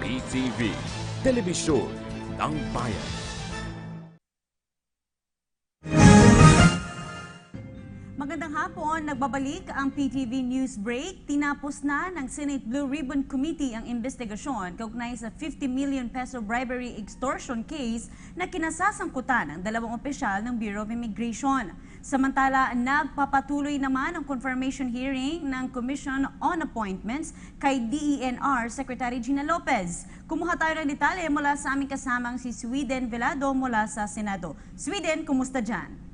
PTV, Telebisyon ng Bayan. Magandang hapon, nagbabalik ang PTV News Break. Tinapos na ng Senate Blue Ribbon Committee ang investigasyon kaugnay sa 50 million peso bribery extortion case na kinasasangkutan ng dalawang opisyal ng Bureau of Immigration. Samantala, nagpapatuloy naman ang confirmation hearing ng Commission on Appointments kay DENR Secretary Gina Lopez. Kumuha tayo ng detalye mula sa aming kasamang si Sweden Velado mula sa Senado. Sweden, kumusta dyan?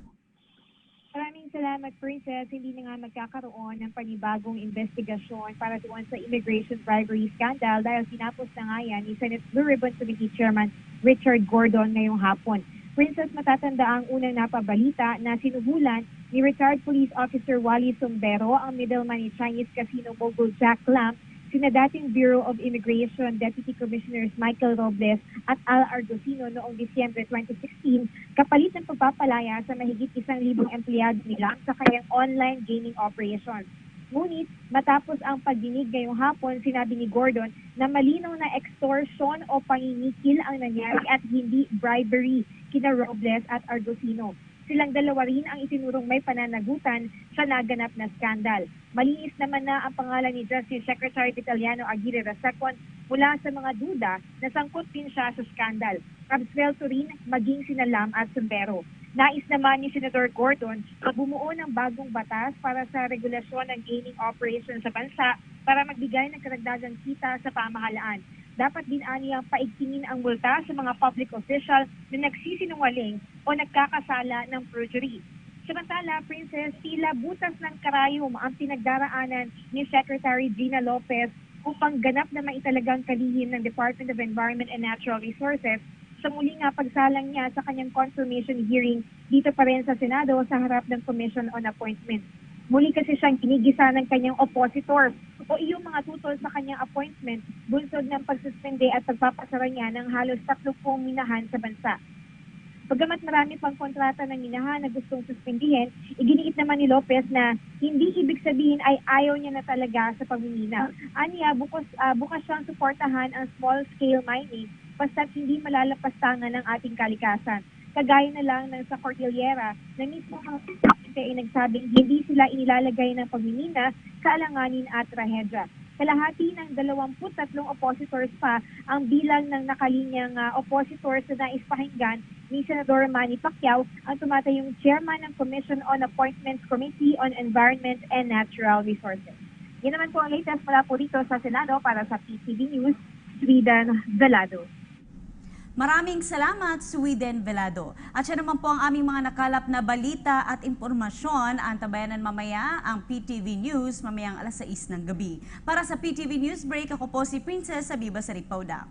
Salamat, Princess. Hindi na nga magkakaroon ng panibagong investigasyon para doon sa immigration bribery scandal dahil tinapos na nga yan ni Senate Blue Ribbon Committee Chairman Richard Gordon ngayong hapon. Princess, matatanda ang unang napabalita na sinuhulan ni retired police officer Wally Sombero ang middleman ni Chinese casino mogul Jack Lam sina dating Bureau of Immigration Deputy Commissioners Michael Robles at Al Ardosino noong Disyembre 2016 kapalit ng pagpapalaya sa mahigit isang libong empleyado nila sa kanyang online gaming operations. Ngunit matapos ang pagdinig ngayong hapon, sinabi ni Gordon na malinaw na extortion o panginikil ang nangyari at hindi bribery kina Robles at Ardosino. Silang dalawa rin ang itinurong may pananagutan sa naganap na skandal. Malinis naman na ang pangalan ni Justice Secretary Vitaliano Aguirre II mula sa mga duda na sangkot din siya sa skandal. Absuelto rin maging sinalam at sumbero. Nais naman ni Senator Gordon na bumuo ng bagong batas para sa regulasyon ng gaming operation sa bansa para magbigay ng karagdagang kita sa pamahalaan. Dapat din aniyang paigtingin ang multa sa mga public official na nagsisinungaling o nagkakasala ng perjury. Samantala, Princess, tila butas ng karayom ang pinagdaraanan ni Secretary Gina Lopez upang ganap na maitalagang kalihim ng Department of Environment and Natural Resources sa muli nga pagsalang niya sa kanyang confirmation hearing dito pa rin sa Senado sa harap ng Commission on Appointments. Muli kasi siyang kinigisa ng kanyang oppositor o iyong mga tutol sa kanyang appointment bunsod ng pagsuspende at pagpapasara niya ng halos 30 minahan sa bansa. Pagamat marami pang kontrata ng minahan na gustong suspendihin, iginiit naman ni Lopez na hindi ibig sabihin ay ayaw niya na talaga sa pagmimina. Aniya, bukas, ah, bukas siyang suportahan ang small-scale mining basta't hindi malalapastangan ng ating kalikasan. Kagaya na lang ng sa Cordillera na mismo ang presidente ay nagsabing hindi sila inilalagay ng pagmimina, kaalanganin at trahedya. Kalahati ng 23 oppositors pa ang bilang ng nakalinyang ah, oppositors na nais ni Senador Manny Pacquiao ang tumatayong chairman ng Commission on Appointments Committee on Environment and Natural Resources. Yan naman po ang latest mula po dito sa Senado para sa PCB News, Sweden Velado. Maraming salamat, Sweden Velado. At siya naman po ang aming mga nakalap na balita at impormasyon. Antabayanan mamaya ang PTV News mamayang alas 6 ng gabi. Para sa PTV News Break, ako po si Princess Abiba Sarik Paudak.